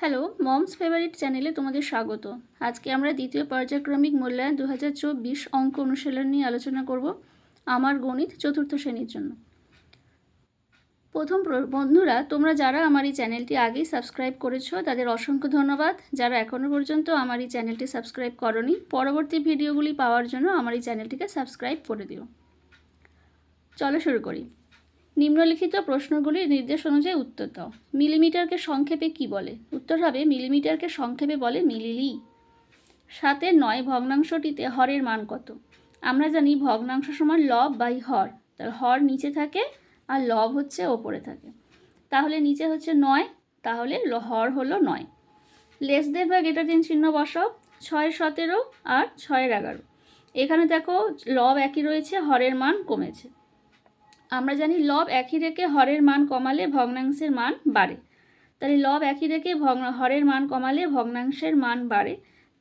Hello, moms favourite চ্যানেলে তোমাদের স্বাগত। আজকে আমরা দ্বিতীয় পর্যায়ক্রমিক মূল্যায়ন দু হাজার চব্বিশ অঙ্ক অনুশীলন নিয়ে আলোচনা করব আমার গণিত চতুর্থ শ্রেণির জন্য। প্রথম প্র- বন্ধুরা, তোমরা যারা আমার এই চ্যানেলটি আগেই সাবস্ক্রাইব করেছ, তাদের অসংখ্য ধন্যবাদ। যারা এখনও পর্যন্ত আমার এই চ্যানেলটি সাবস্ক্রাইব করনি, পরবর্তী ভিডিওগুলি পাওয়ার জন্য আমার এই চ্যানেলটিকে সাবস্ক্রাইব করে দিও। চলো শুরু করি। নিম্নলিখিত প্রশ্নগুলির নির্দেশ অনুযায়ী উত্তর দাও। মিলিমিটারকে সংক্ষেপে কি বলে? উত্তর হবে মিলিমিটারকে সংক্ষেপে বলে মিলিলি। সাতের নয় ভগ্নাংশটিতে হরের মান কত? আমরা জানি ভগ্নাংশ সমান লব বাই হর। তার হর নিচে থাকে আর লব হচ্ছে ওপরে থাকে। তাহলে নিচে হচ্ছে নয়, তাহলে হর হলো নয়। লেস দের বা গেটার দিন চিহ্ন বসাও। ছয় সতেরো আর ছয়ের এগারো। এখানে দেখো লব একই রয়েছে, হরের মান কমেছে। আমরা জানি লব একই রেখে হরের মান কমালে ভগ্নাংশের মান বাড়ে। তাহলে লব একই রেখে ভগ্ন, হরের মান কমালে ভগ্নাংশের মান বাড়ে।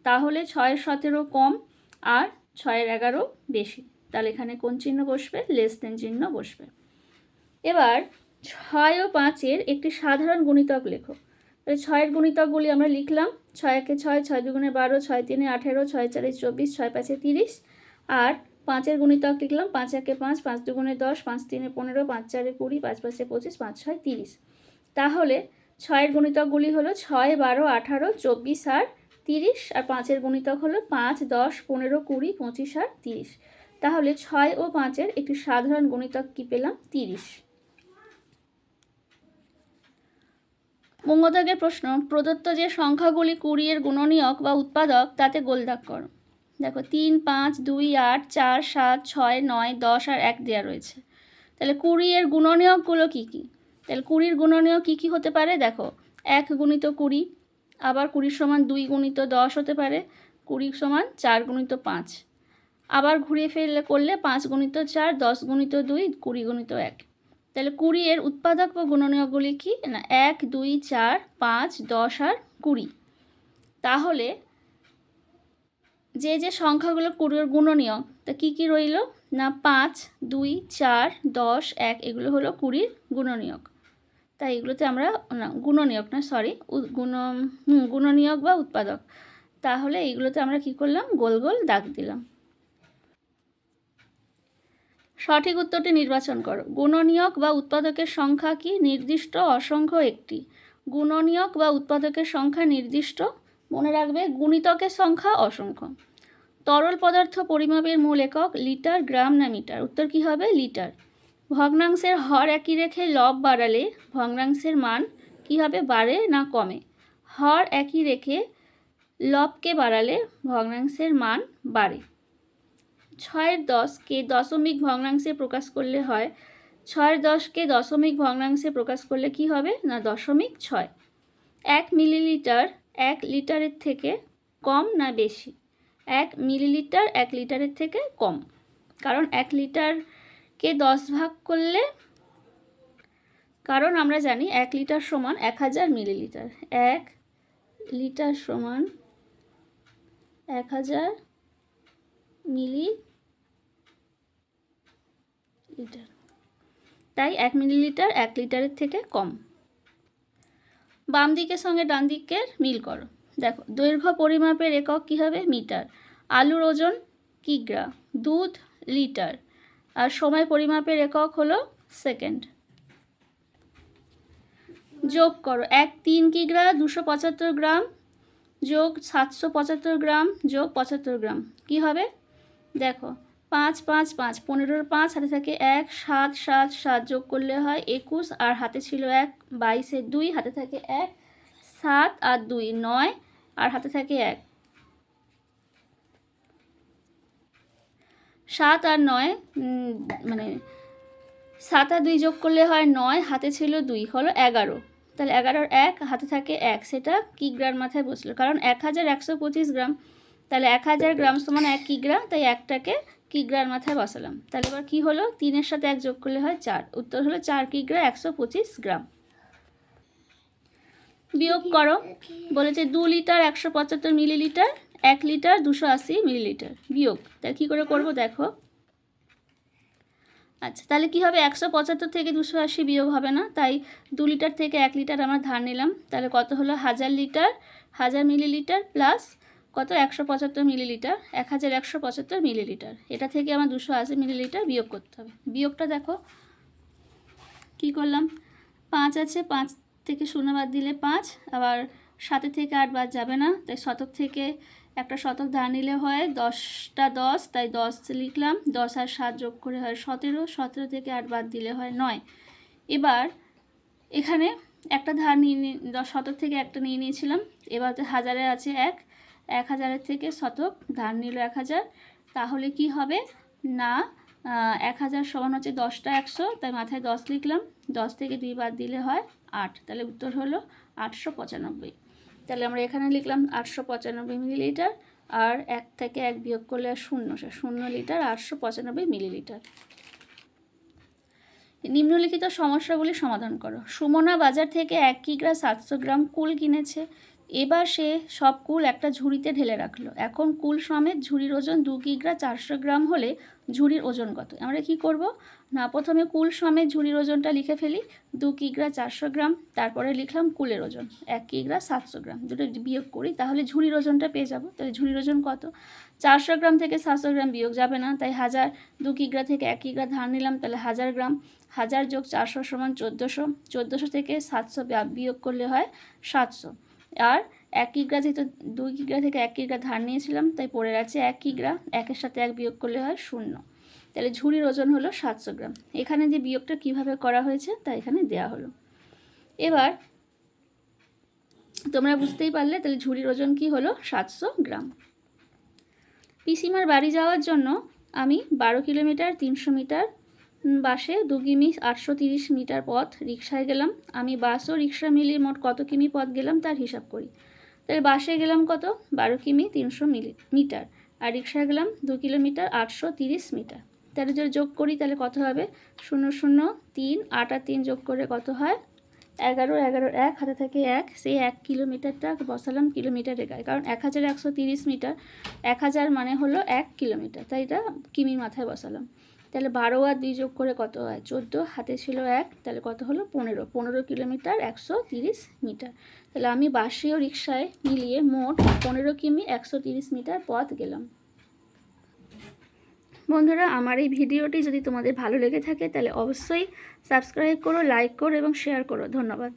তাহলে ছয়ের সতেরো কম আর ছয়ের এগারো বেশি। তাহলে এখানে কোন চিহ্ন বসবে? লেস দেন চিহ্ন বসবে। এবার ছয় ও পাঁচের একটি সাধারণ গুণিতক লেখো। তাহলে ছয়ের গুণিতকগুলি আমরা লিখলাম। ছয় একে ছয় ছয় দুগুণে বারো, ছয় তিনে আঠেরো, ছয় চারে চব্বিশ, ছয় পাঁচে তিরিশ আর পাঁচের গুণিতক লিখলাম, পাঁচ একে পাঁচ পাঁচ দু দুগুণে দশ, পাঁচ তিনে পনেরো, পাঁচ চারে কুড়ি, পাঁচ পাঁচে পঁচিশ, পাঁচ ছয় তিরিশ। তাহলে ছয়ের গুণিতকগুলি হলো ছয়, বারো, আঠারো, চব্বিশ আর তিরিশ, আর পাঁচের গুণিতক হলো পাঁচ, দশ, পনেরো, কুড়ি, পঁচিশ আর তিরিশ। তাহলে ছয় ও পাঁচের একটি সাধারণ গুণিতক কি পেলাম? তিরিশ। বঙ্গদাগের প্রশ্ন, প্রদত্ত যে সংখ্যাগুলি কুড়ি এর গুণনীয়ক বা উৎপাদক, তাতে গোলদাগ করো। দেখো, তিন, পাঁচ, দুই, আট, চার, সাত, ছয়, নয়, দশ আর এক দেওয়া রয়েছে। তাহলে কুড়ি এর গুণনীয়কগুলো কী কী? তাহলে কুড়ির গুণনীয়ক কী কী হতে পারে? দেখো, এক গুণিত কুড়ি, আবার কুড়ির সমান দুই গুণিত দশ হতে পারে কুড়ি সমান চার গুণিত পাঁচ। আবার ঘুরিয়ে ফেললে করলে পাঁচ গুণিত চার, দশ গুণিত দুই, কুড়ি গুণিত এক। তাহলে কুড়ি এর উৎপাদক বা গুণনীয়কগুলি কি? না, এক, দুই, চার, পাঁচ, দশ আর কুড়ি। তাহলে যে যে সংখ্যাগুলো কুড়ির গুণনীয়, তা কী কী রইল? না, পাঁচ, দুই, চার, দশ, এক, এগুলো হলো কুড়ির গুণনীয়ক। তাই এগুলোতে আমরা, না, গুণনীয়ক না সরি গুণ গুণনীয়ক বা উৎপাদক। তাহলে এইগুলোতে আমরা কি করলাম? গোল গোল দাগ দিলাম। সঠিক উত্তরটি নির্বাচন করো। গুণনীয়ক বা উৎপাদকের সংখ্যা কি নির্দিষ্ট, অসংখ্য একটি? গুণনীয়ক বা উৎপাদকের সংখ্যা নির্দিষ্ট, মনে রাখবে, গুণিতকের সংখ্যা অসংখ্য। তরল পদার্থ পরিমাপের মূল একক লিটার, গ্রাম না মিটার? উত্তর কি হবে? লিটার। ভগ্নাংশের হর একই রেখে লব বাড়ালে ভগ্নাংশের মান কি হবে? বাড়ে না কমে? হর একই রেখে লবকে বাড়ালে ভগ্নাংশের মান বাড়ে। ছয়ের দশকে দশমিক ভগ্নাংশে প্রকাশ করলে হয়। ছয়ের দশকে দশমিক ভগ্নাংশে প্রকাশ করলে কি হবে? না, দশমিক ছয়। এক মিলিলিটার এক লিটারের থেকে কম না বেশি? এক মিলিলিটার এক লিটারের থেকে কম। কারণ এক লিটারকে দশ ভাগ করলে, কারণ আমরা জানি এক লিটার সমান এক হাজার মিলিলিটার। এক লিটার সমান এক হাজার মিলি লিটার তাই এক মিলিলিটার এক লিটারের থেকে কম। বাম দিকের সঙ্গে ডান দিকের মিল করো। দেখো, দৈর্ঘ্য পরিমাপের একক কী হবে? মিটার। আলুর ওজন কিগ্রা দুধ লিটার। আর সময় পরিমাপের একক হলো সেকেন্ড। যোগ করো, এক তিন কিগ্রা দুশো পঁচাত্তর গ্রাম। যোগ সাতশো পঁচাত্তর গ্রাম, যোগ পঁচাত্তর গ্রাম। কি হবে? দেখো, পাঁচ পাঁচ পাঁচ, পনেরোর পাঁচ, হাতে থাকে এক, সাত সাত সাত যোগ করলে হয় একুশ, আর হাতে ছিল এক বাইশের দুই, হাতে থাকে এক, সাত আর দুই, নয় আর হাতে থাকে এক। সাত আর নয় মানে সাত আর দুই যোগ করলে হয় নয়, হাতে ছিল দুই, হলো এগারো। তাহলে এগারোর এক, হাতে থাকে এক। সেটা কি গ্রাম মাথায় বসল? কারণ এক হাজার একশো পঁচিশ গ্রাম। তাহলে এক হাজার গ্রাম সমান এক কিগ্রা, তাই একটাকে কিগ্রার মাথায় বসালাম। তাহলে এবার কি হলো? তিনের সাথে এক যোগ করলে হয় চার। উত্তর হলো চার কিগ্রা একশো পঁচিশ গ্রাম। বিয়োগ করো। বলেছে দু লিটার একশো পঁচাত্তর মিলিলিটার, এক লিটার দুশো আশি মিলিলিটার। বিয়োগ। তাহলে কী করে করব দেখো। আচ্ছা তাহলে কী হবে? একশো পঁচাত্তর থেকে দুশো আশি বিয়োগ হবে না। তাই দু লিটার থেকে এক লিটার আমরা ধার নিলাম। তাহলে কত হলো? হাজার লিটার, হাজার মিলিলিটার প্লাস কত? একশো পঁচাত্তর মিলিলিটার, এক হাজার একশো পঁচাত্তর মিলিলিটার। এটা থেকে আমার দুশো আশি মিলিলিটার বিয়োগ করতে হবে। বিয়োগটা দেখো। কী করলাম? পাঁচ আছে, পাঁচ থেকে শূন্য বাদ দিলে পাঁচ, আবার সাতের থেকে আট বাদ যাবে না, তাই শতক থেকে একটা শতক ধার নিলে হয় দশটা দশ, তাই দশ লিখলাম, দশ আর সাত যোগ করে হয় সতেরো সতেরো থেকে আট বাদ দিলে হয় নয়। এবার এখানে একটা ধার নিয়ে দশ, শতক থেকে একটা নিয়ে নিয়েছিলাম, এবার তো হাজারে আছে এক এক হাজারের থেকে শতক, ধার নিল এক হাজার, তাহলে কি হবে? না এক হাজার সমান হচ্ছে দশটা একশো। তাই মাথায় দশ লিখলাম। দশ থেকে দুই বাদ দিলে হয় আট। তাহলে উত্তর হলো আটশো পঁচানব্বই। তাহলে আমরা এখানে লিখলাম আটশো পঁচানব্বই মিলিলিটার আর এক থেকে এক বিয়োগ করলে শূন্য। শূন্য লিটার, আটশো পঁচানব্বই মিলিলিটার। নিম্নলিখিত সমস্যাগুলি সমাধান করো। সুমনা বাজার থেকে এক কিগ্রা সাতশো গ্রাম কুল কিনেছে। এবার সে সব কুল একটা ঝুড়িতে ঢেলে রাখল। এখন কুল সমেত ঝুড়ির ওজন দু কিগ্রা চারশো গ্রাম হলে ঝুড়ির ওজন কত? আমরা কি করব? না, প্রথমে কুল সমেত ঝুড়ির ওজনটা লিখে ফেলি। দু কিগ্রা চারশো গ্রাম, তারপরে লিখলাম কুলের ওজন। এক কিগ্রা সাতশো গ্রাম, দুটো বিয়োগ করি, তাহলে ঝুড়ির ওজনটা পেয়ে যাব। তাহলে ঝুড়ির ওজন কত? চারশো গ্রাম থেকে সাতশো গ্রাম বিয়োগ যাবে না, তাই হাজার, দু কিগ্রা থেকে এক কিগ্রা ধান নিলাম, তাহলে হাজার গ্রাম। হাজার যোগ চারশো সমান চোদ্দোশো চোদ্দোশো থেকে সাতশো বিয়োগ করলে হয় সাতশো। আর এক কিগ্রা যেহেতু দুই কিগ্রা থেকে এক কিগ্রা ধার নিয়েছিলাম, তাই পড়ে গেছে এক কিগ্রা একের সাথে এক বিয়োগ করলে হয় শূন্য। তাহলে ঝুড়ির ওজন হলো সাতশো গ্রাম। এখানে যে বিয়োগটা কীভাবে করা হয়েছে, তা এখানে দেয়া হলো। এবার তোমরা বুঝতেই পারলে, তাহলে ঝুড়ির ওজন কি হলো? সাতশো গ্রাম। পিসিমার বাড়ি যাওয়ার জন্য আমি বারো কিলোমিটার, তিনশো মিটার বাসে দু কিমি আটশো তিরিশ মিটার পথ রিক্সায় গেলাম। আমি বাস ও রিক্সা মিলিয়ে মোট কত কিমি পথ গেলাম তার হিসাব করি। তাহলে বাসে গেলাম কত? বারো কিমি তিনশো মিলি, মিটার। আর রিক্সায় গেলাম দু কিলোমিটার আটশো তিরিশ মিটার। তাহলে যদি যোগ করি তাহলে কত হবে? শূন্য শূন্য তিন, আট আর তিন যোগ করে কত হয়? এগারো এগারো এক, হাতে থেকে এক। সেই এক কিলোমিটারটা বসালাম কিলোমিটারে গায়ে। কারণ এক হাজার একশো তিরিশ মিটার, এক হাজার মানে হলো এক কিলোমিটার। তাই এটা কিমি মাথায় বসালাম। তাহলে বারো আর দুই যোগ করে কত হয়? চোদ্দ। হাতে ছিল এক। তাহলে কত হলো? পনেরো। পনেরো কিলোমিটার একশো তিরিশ মিটার। তাহলে আমি বাসে ও রিক্সায় মিলিয়ে মোট পনেরো কিমি একশো তিরিশ মিটার পথ গেলাম। বন্ধুরা, আমার এই ভিডিওটি যদি তোমাদের ভালো লেগে থাকে, তাহলে অবশ্যই সাবস্ক্রাইব করো, লাইক করো এবং শেয়ার করো। ধন্যবাদ।